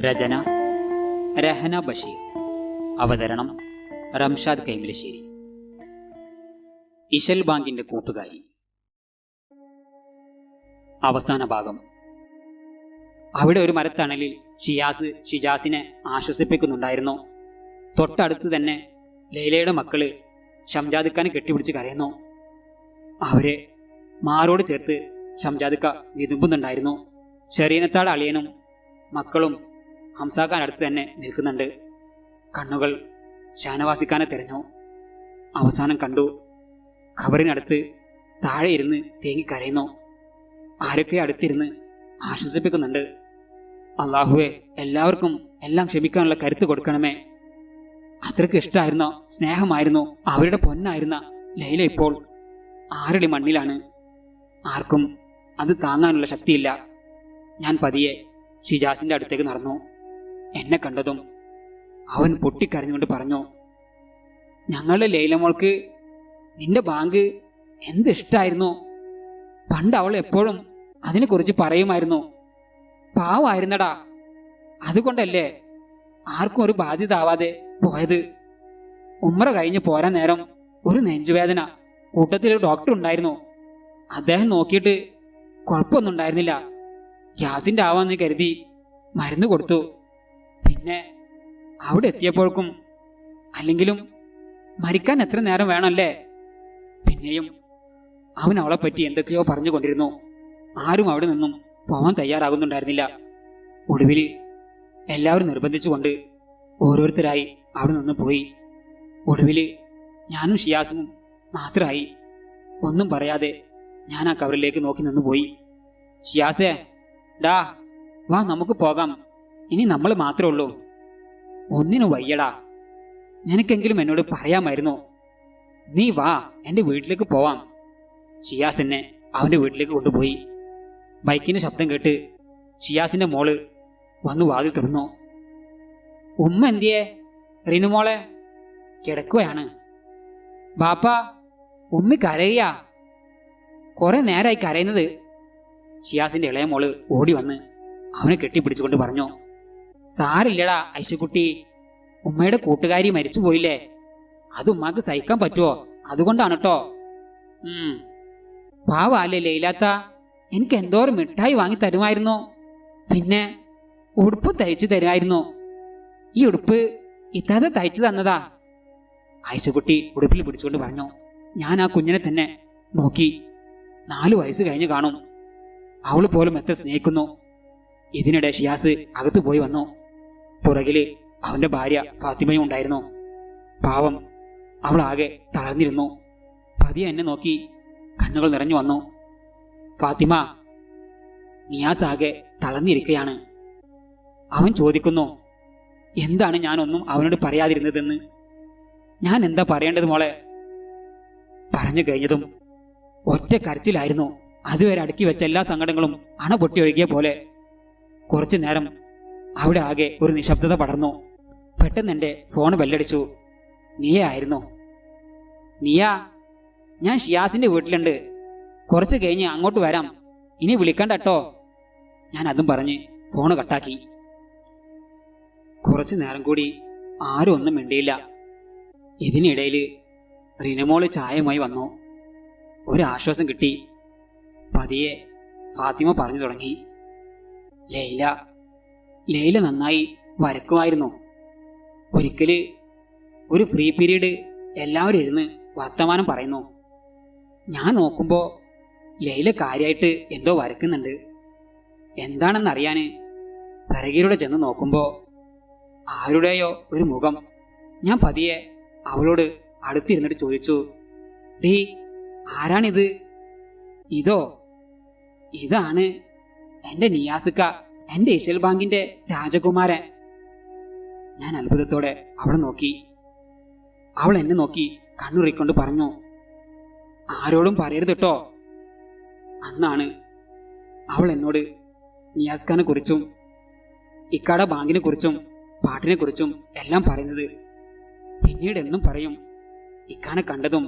രചന രഹന ബഷീർ. അവതരണം റംഷാദ് കൈമലശ്ശേരി. ഇശൽ ബാങ്കിന്റെ കൂട്ടുകാരി. അവസാന ഭാഗം. അവിടെ ഒരു മരത്തണലിൽ ഷിയാസ് ഷിജാസിനെ ആശ്വസിപ്പിക്കുന്നുണ്ടായിരുന്നു. തൊട്ടടുത്ത് തന്നെ ലൈലയുടെ മക്കൾ ഷംജാദിക്കാനെ കെട്ടിപ്പിടിച്ച് കരയുന്നു. അവരെ മാറോട് ചേർത്ത് ഷംജാദിക്ക വിതുമ്പുന്നുണ്ടായിരുന്നു. ഷെറീനത്താട് അളിയനും മക്കളും ഹംസാഖാൻ അടുത്ത് തന്നെ നിൽക്കുന്നുണ്ട്. കണ്ണുകൾ ഷാനവാസിക്കാനെ തിരഞ്ഞു. അവസാനം കണ്ടു. ഖബറിനടുത്ത് താഴെ ഇരുന്ന് തേങ്ങി കരയുന്നു. ആരൊക്കെ അടുത്തിരുന്ന് ആശ്വസിപ്പിക്കുന്നുണ്ട്. അള്ളാഹുവെ എല്ലാവർക്കും എല്ലാം ക്ഷമിക്കാനുള്ള കരുത്ത് കൊടുക്കണമേ. അത്രയ്ക്ക് ഇഷ്ടമായിരുന്ന സ്നേഹമായിരുന്നു. അവരുടെ പൊന്നായിരുന്ന ലൈല ഇപ്പോൾ ആരടി മണ്ണിലാണ്. ആർക്കും അത് താങ്ങാനുള്ള ശക്തിയില്ല. ഞാൻ പതിയെ ഷിജാസിന്റെ അടുത്തേക്ക് നടന്നു. എന്നെ കണ്ടതും അവൻ പൊട്ടിക്കരഞ്ഞുകൊണ്ട് പറഞ്ഞു ഞങ്ങളുടെ ലൈലമോൾക്ക് നിന്റെ ബാങ്ക് എന്ത് ഇഷ്ടമായിരുന്നു പണ്ട് അവൾ എപ്പോഴും അതിനെക്കുറിച്ച് പറയുമായിരുന്നു. പാവായിരുന്നടാ. അതുകൊണ്ടല്ലേ ആർക്കും ഒരു ബാധ്യത ആവാതെ പോയത്? ഉമ്മറ കഴിഞ്ഞ് പോരാൻ നേരം ഒരു നെഞ്ചുവേദന. കൂട്ടത്തിൽ ഒരു ഡോക്ടർ ഉണ്ടായിരുന്നു. അദ്ദേഹം നോക്കിയിട്ട് കുഴപ്പമൊന്നും ഉണ്ടായിരുന്നില്ല. ഗ്യാസിന്റെ ആവാന്ന് കരുതി മരുന്ന് കൊടുത്തു. പിന്നെ അവിടെ എത്തിയപ്പോഴേക്കും അല്ലെങ്കിലും മരിക്കാൻ എത്ര നേരം വേണമല്ലേ? പിന്നെയും അവൻ അവളെ പറ്റി എന്തൊക്കെയോ പറഞ്ഞുകൊണ്ടിരുന്നു. ആരും അവിടെ നിന്നും പോവാൻ തയ്യാറാകുന്നുണ്ടായിരുന്നില്ല. ഒടുവിൽ എല്ലാവരും നിർബന്ധിച്ചുകൊണ്ട് ഓരോരുത്തരായി അവിടെ നിന്ന് പോയി. ഒടുവിൽ ഞാനും ഷിയാസും മാത്രമായി. ഒന്നും പറയാതെ ഞാൻ ആ കവറിലേക്ക് നോക്കി നിന്ന് പോയി. ഷിയാസേ ഡാ വാ നമുക്ക് പോകാം. ഇനി നമ്മൾ മാത്രമേ ഉള്ളൂ. ഒന്നിനു വയ്യടാ. നിനക്കെങ്കിലും എന്നോട് പറയാമായിരുന്നു? നീ വാ എന്റെ വീട്ടിലേക്ക് പോവാം. എന്നെ അവന്റെ വീട്ടിലേക്ക് കൊണ്ടുപോയി. ബൈക്കിന് ശബ്ദം കേട്ട് ഷിയാസിന്റെ മോൾ വന്നു വാതിൽ തുറന്നു. ഉമ്മ എന്തിയേ? റിനുമോളെ കിടക്കുകയാണ്. ബാപ്പ ഉമ്മി കരയുക. കുറെ നേരായി കരയുന്നത് ഷിയാസിന്റെ ഇളയ മോൾ ഓടി വന്ന് അവനെ കെട്ടിപ്പിടിച്ചുകൊണ്ട് പറഞ്ഞു. സാരില്ലടാ ഐശുക്കുട്ടി ഉമ്മയുടെ കൂട്ടുകാരി മരിച്ചുപോയില്ലേ അത് ഉമ്മാക്ക് സഹിക്കാൻ പറ്റുമോ അതുകൊണ്ടാണ് കേട്ടോ ഉം. പാവല്ലേ ലൈലാത്ത? എനിക്ക് എന്തോരം മിഠായി വാങ്ങി തരുമായിരുന്നു? പിന്നെ ഉടുപ്പ് തയ്ച്ചു തരുമായിരുന്നു. ഈ ഉടുപ്പ് ഇത്താതെ തയ്ച്ചു തന്നതാ. ആയിഷക്കുട്ടി ഉടുപ്പിൽ പിടിച്ചുകൊണ്ട് പറഞ്ഞു ഞാൻ ആ കുഞ്ഞിനെ തന്നെ നോക്കി. നാലു വയസ്സ് കഴിഞ്ഞ് കാണും. അവൾ പോലും എത്ര സ്നേഹിക്കുന്നു. ഇതിനിടെ ഷിയാസ് അകത്തു പോയി വന്നു. പുറകിൽ അവന്റെ ഭാര്യ ഫാത്തിമയും ഉണ്ടായിരുന്നു. പാവം അവൾ ആകെ തളർന്നിരുന്നു. പതിയെ എന്നെ നോക്കി കണ്ണുകൾ നിറഞ്ഞു വന്നു. ഫാത്തിമ നിയാസ് ആകെ തളർന്നിരിക്കുകയാണ് അവൻ ചോദിക്കുന്നു എന്താണ് ഞാനൊന്നും അവനോട് പറയാതിരുന്നതെന്ന്? ഞാൻ എന്താ പറയേണ്ടത് മോളെ? പറഞ്ഞു കഴിഞ്ഞതും ഒറ്റ കരച്ചിലായിരുന്നു. അതുവരെ അടുക്കി വെച്ച എല്ലാ സങ്കടങ്ങളും അണ പൊട്ടി ഒഴുകിയ പോലെ. കുറച്ചു നേരം അവിടെ ആകെ ഒരു നിശബ്ദത പടർന്നു. പെട്ടെന്ന് എന്റെ ഫോൺ ബെല്ലടിച്ചു. നീയ ആയിരുന്നു. നീയാ ഞാൻ ഷിയാസിന്റെ വീട്ടിലുണ്ട്. കുറച്ച് കഴിഞ്ഞ് അങ്ങോട്ട് വരാം. ഇനി വിളിക്കണ്ട കേട്ടോ ഞാൻ അതും പറഞ്ഞ് ഫോണ് കട്ടാക്കി. കുറച്ചു നേരം കൂടി ആരും ഒന്നും മിണ്ടിയില്ല. ഇതിനിടയിൽ റിനമോൾ ചായയുമായി വന്നു. ഒരു ആശ്വാസം കിട്ടി. പതിയെ ഫാത്തിമ പറഞ്ഞു തുടങ്ങി. ലൈല ലൈല നന്നായി വരക്കുമായിരുന്നു. ഒരിക്കൽ ഒരു ഫ്രീ പീരീഡ് എല്ലാവരും ഇരുന്ന് വർത്തമാനം പറയുന്നു. ഞാൻ നോക്കുമ്പോൾ ലൈല കാര്യമായിട്ട് എന്തോ വരക്കുന്നുണ്ട്. എന്താണെന്നറിയാന് പിറകിലൂടെ ചെന്ന് നോക്കുമ്പോൾ ആരുടെയോ ഒരു മുഖം ഞാൻ പതിയെ അവളോട് അടുത്തിരുന്നിട്ട് ചോദിച്ചു ഡീ ആരാണിത്? ഇതോ? ഇതാണ് എന്റെ നിയാസുക്ക എന്റെ ഏഷ്യൽ ബാങ്കിന്റെ രാജകുമാരൻ. ഞാൻ അത്ഭുതത്തോടെ അവളെ നോക്കി. അവൾ എന്നെ നോക്കി കണ്ണുറിക്കൊണ്ട് പറഞ്ഞു ആരോടും പറയരുത് കേട്ടോ അന്നാണ് അവൾ എന്നോട് നിയാസ് ഖാനെ കുറിച്ചും ഇക്കാട ബാങ്കിനെ കുറിച്ചും പാട്ടിനെ കുറിച്ചും എല്ലാം പറയുന്നത്. പിന്നീട് എന്നും പറയും ഇക്കാനെ കണ്ടതും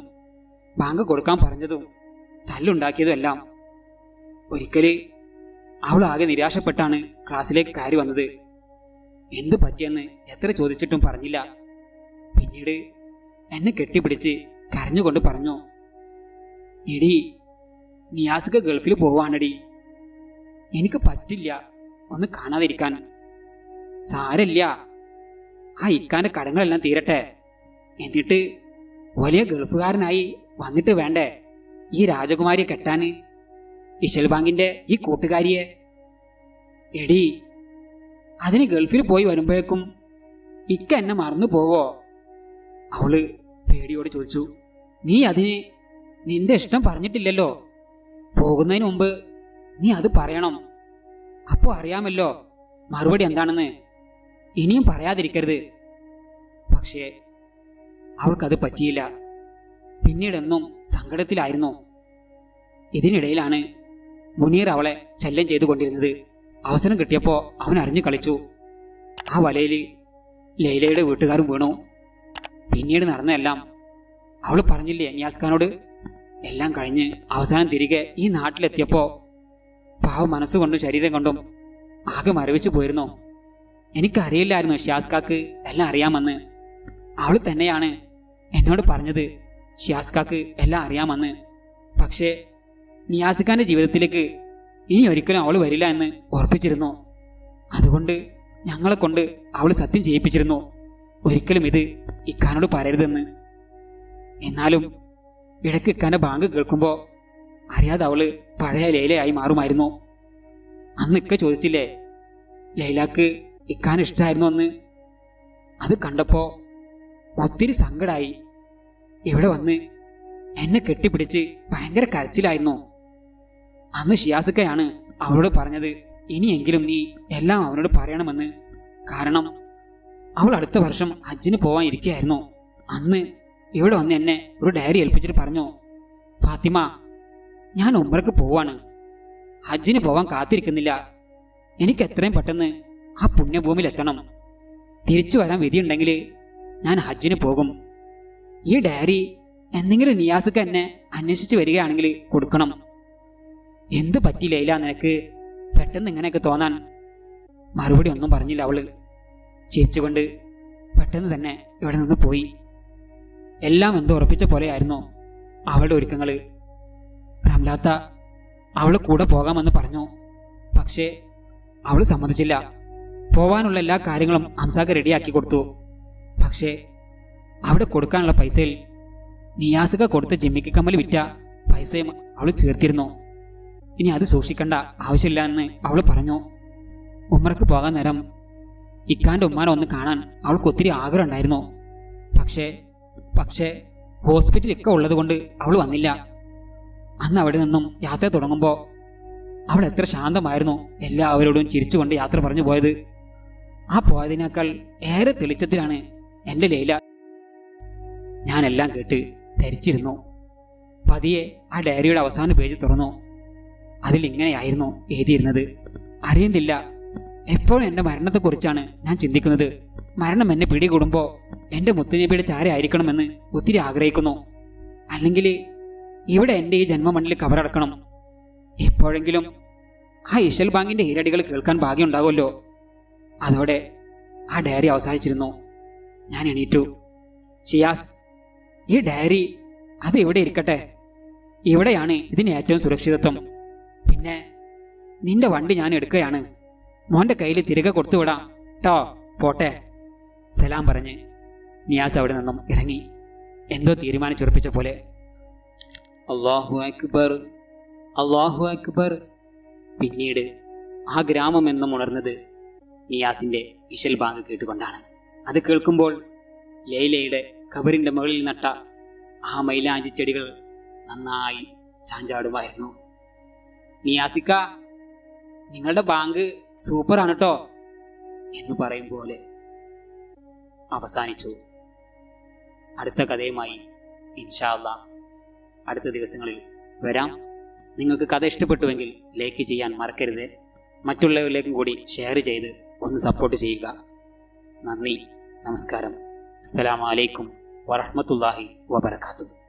ബാങ്ക് കൊടുക്കാൻ പറഞ്ഞതും തല്ലുണ്ടാക്കിയതും എല്ലാം. ഒരിക്കൽ അവൾ ആകെ നിരാശപ്പെട്ടാണ് ക്ലാസ്സിലേക്ക് കയറി വന്നത്. എന്ത് പറ്റിയെന്ന് എത്ര ചോദിച്ചിട്ടും പറഞ്ഞില്ല. പിന്നീട് എന്നെ കെട്ടിപ്പിടിച്ച് കരഞ്ഞുകൊണ്ട് പറഞ്ഞു എടി നിയാസുക ഗൾഫിൽ പോവാണടി. എനിക്ക് പറ്റില്ല ഒന്ന് കാണാതിരിക്കാൻ. സാരല്ല ആ ഇക്കാന്റെ കടങ്ങളെല്ലാം തീരട്ടെ. എന്നിട്ട് വലിയ ഗൾഫുകാരനായി വന്നിട്ട് വേണ്ടേ? ഈ രാജകുമാരിയെ കെട്ടാന് ഇശൽ ബാങ്കിന്റെ ഈ കൂട്ടുകാരിയെ. എടി അതിന് ഗൾഫിൽ പോയി വരുമ്പോഴേക്കും ഇക്ക എന്നെ മറന്നു പോവോ? അവൾ പേടിയോട് ചോദിച്ചു നീ അതിന് നിന്റെ ഇഷ്ടം പറഞ്ഞിട്ടില്ലല്ലോ? പോകുന്നതിന് മുമ്പ് നീ അത് പറയണം. അപ്പോ അറിയാമല്ലോ മറുപടി എന്താണെന്ന്. ഇനിയും പറയാതിരിക്കരുത്. പക്ഷേ അവൾക്കത് പറ്റിയില്ല. പിന്നീടെന്നും സങ്കടത്തിലായിരുന്നു. ഇതിനിടയിലാണ് മുനീർ അവളെ ശല്യം ചെയ്തുകൊണ്ടിരുന്നത് അവസരം കിട്ടിയപ്പോൾ അവൻ അറിഞ്ഞു കളിച്ചു. ആ വലയിൽ ലൈലയുടെ വീട്ടുകാരും വീണു. പിന്നീട് നടന്നതെല്ലാം അവൾ പറഞ്ഞില്ലേ നിയാസ് ഖാനോട് എല്ലാം കഴിഞ്ഞ് അവസാനം തിരികെ ഈ നാട്ടിലെത്തിയപ്പോൾ പാവം മനസ്സുകൊണ്ടും ശരീരം കൊണ്ടും ആകെ മരവിച്ചു പോയിരുന്നു. എനിക്കറിയില്ലായിരുന്നു ഷിയാസ്കാക്ക് എല്ലാം അറിയാമെന്ന്. അവൾ തന്നെയാണ് എന്നോട് പറഞ്ഞത്. ഷിയാസ്കാക്ക് എല്ലാം അറിയാമെന്ന്. പക്ഷേ നിയാസിഖാന്റെ ജീവിതത്തിലേക്ക് ഇനി ഒരിക്കലും അവൾ വരില്ല എന്ന് ഉറപ്പിച്ചിരുന്നു. അതുകൊണ്ട് ഞങ്ങളെ കൊണ്ട് അവൾ സത്യം ചെയ്യിപ്പിച്ചിരുന്നു. ഒരിക്കലും ഇത് ഇക്കാനോട് പറയരുതെന്ന്. എന്നാലും ഇടയ്ക്ക് ഇക്കാന്റെ ബാങ്ക് കേൾക്കുമ്പോൾ അറിയാതെ അവൾ പഴയ ലൈലയായി മാറുമായിരുന്നു. അന്ന് ഇക്ക ചോദിച്ചില്ലേ ലൈലാക്ക് ഇക്കാൻ ഇഷ്ടമായിരുന്നു എന്ന്? അത് കണ്ടപ്പോ ഒത്തിരി സങ്കടായി. ഇവിടെ വന്ന് എന്നെ കെട്ടിപ്പിടിച്ച് ഭയങ്കര കരച്ചിലായിരുന്നു. അന്ന് ഷിയാസുക്കയാണ് അവളോട് പറഞ്ഞത് ഇനിയെങ്കിലും നീ എല്ലാം അവനോട് പറയണമെന്ന്. കാരണം അവൾ അടുത്ത വർഷം ഹജ്ജിന് പോവാൻ ഇരിക്കുകയായിരുന്നു. അന്ന് ഇവിടെ വന്ന് എന്നെ ഒരു ഡയറി ഏൽപ്പിച്ചിട്ട് പറഞ്ഞു ഫാത്തിമ ഞാൻ ഉമ്രക്ക് പോവാണ്. ഹജ്ജിന് പോവാൻ കാത്തിരിക്കുന്നില്ല. എനിക്ക് എത്രയും പെട്ടെന്ന് ആ പുണ്യഭൂമിയിൽ എത്തണം. തിരിച്ചു വരാൻ വിധിയുണ്ടെങ്കിൽ ഞാൻ ഹജ്ജിന് പോകും. ഈ ഡയറി എന്തെങ്കിലും നിയാസക്ക് എന്നെ അന്വേഷിച്ച് വരികയാണെങ്കിൽ കൊടുക്കണം. എന്ത് ലൈല നിനക്ക്? പെട്ടെന്ന് ഇങ്ങനെയൊക്കെ തോന്നാൻ മറുപടി ഒന്നും പറഞ്ഞില്ല അവൾ. ചിരിച്ചുകൊണ്ട് പെട്ടെന്ന് തന്നെ ഇവിടെ നിന്ന് പോയി. എല്ലാം എന്തോ ഉറപ്പിച്ച പോലെയായിരുന്നു അവളുടെ ഒരുക്കങ്ങൾ. റംലാത്ത അവൾ കൂടെ പോകാമെന്ന് പറഞ്ഞു. പക്ഷേ അവൾ സമ്മതിച്ചില്ല. പോവാനുള്ള എല്ലാ കാര്യങ്ങളും ഹംസാക്ക് റെഡിയാക്കി കൊടുത്തു. പക്ഷേ അവിടെ കൊടുക്കാനുള്ള പൈസയിൽ നിയാസുക കൊടുത്ത ജിമ്മിക്ക് കമ്മൽ വിറ്റ പൈസയും അവൾ ചേർത്തിരുന്നു. ഇനി അത് സൂക്ഷിക്കേണ്ട. ആവശ്യമില്ല എന്ന് അവൾ പറഞ്ഞു. ഉമ്മറക്ക് പോകാൻ നേരം ഇക്കാന്റെ ഉമ്മാനെ ഒന്ന് കാണാൻ അവൾക്ക് ഒത്തിരി ആഗ്രഹം ഉണ്ടായിരുന്നു. പക്ഷേ പക്ഷേ ഹോസ്പിറ്റലിൽ ഒക്കെ ഉള്ളത് കൊണ്ട് അവൾ വന്നില്ല. അന്ന് അവിടെ നിന്നും യാത്ര തുടങ്ങുമ്പോൾ അവൾ എത്ര ശാന്തമായിരുന്നു. എല്ലാവരോടും ചിരിച്ചുകൊണ്ട് യാത്ര പറഞ്ഞു പോയത്. ആ പോയതിനേക്കാൾ ഏറെ തെളിച്ചത്തിലാണ് എന്റെ ലൈല. ഞാനെല്ലാം കേട്ട് ധരിച്ചിരുന്നു. പതിയെ ആ ഡയറിയുടെ അവസാന പേജ് തുറന്നു. അതിൽ ഇങ്ങനെയായിരുന്നു എഴുതിയിരുന്നത്. അറിയുന്നില്ല. എപ്പോഴും എന്റെ മരണത്തെക്കുറിച്ചാണ് ഞാൻ ചിന്തിക്കുന്നത്. മരണം എന്നെ പിടികൂടുമ്പോൾ എന്റെ മുത്തുനബിയുടെ ചാര ആയിരിക്കണമെന്ന് ഒത്തിരി ആഗ്രഹിക്കുന്നു. അല്ലെങ്കിൽ ഇവിടെ എന്റെ ഈ ജന്മമണ്ണിൽ കവറടക്കണം എപ്പോഴെങ്കിലും ആ ഇശൽ ബാങ്കിന്റെ ഈരടികൾ കേൾക്കാൻ ഭാഗ്യമുണ്ടാകുമല്ലോ. അതോടെ ആ ഡയറി അവസാനിച്ചിരുന്നു. ഞാൻ എണീറ്റു. ഷിയാസ് ഈ ഡയറി അത് ഇവിടെ ഇരിക്കട്ടെ? ഇവിടെയാണ് ഇതിന് ഏറ്റവും സുരക്ഷിതത്വം. പിന്നെ നിന്റെ വണ്ടി ഞാൻ എടുക്കുകയാണ്. മോന്റെ കയ്യിൽ തിരികെ കൊടുത്തുവിടാം. ട്ടോ പോട്ടെ. സലാം പറഞ്ഞ് നിയാസ് അവിടെ നിന്നും ഇറങ്ങി. എന്തോ തീരുമാനിച്ചുറപ്പിച്ച പോലെ. അള്ളാഹു അക്ബർ അള്ളാഹു അക്ബർ. പിന്നീട് ആ ഗ്രാമം എന്നും ഉണർന്നത് നിയാസിന്റെ ഇശൽ ബാങ്ക് കേട്ടുകൊണ്ടാണ്. അത് കേൾക്കുമ്പോൾ ലൈലയുടെ ഖബറിന്റെ മുകളിൽ നട്ട ആ മൈലാഞ്ചി ചെടികൾ നന്നായി ചാഞ്ചാടുമായിരുന്നു. നിയാസിക്ക നിങ്ങളുടെ ബാങ്ക് സൂപ്പറാണ് കേട്ടോ എന്ന് പറയും പോലെ അവസാനിച്ചു. അടുത്ത കഥയുമായി ഇൻഷാല്ല അടുത്ത ദിവസങ്ങളിൽ വരാം. നിങ്ങൾക്ക് കഥ ഇഷ്ടപ്പെട്ടുവെങ്കിൽ ലൈക്ക് ചെയ്യാൻ മറക്കരുത്. മറ്റുള്ളവരിലേക്കും കൂടി ഷെയർ ചെയ്ത് ഒന്ന് സപ്പോർട്ട് ചെയ്യുക. നന്ദി നമസ്കാരം. അസ്സലാമലൈക്കും വറഹമത്തല്ലാഹി വബർക്കാത്തു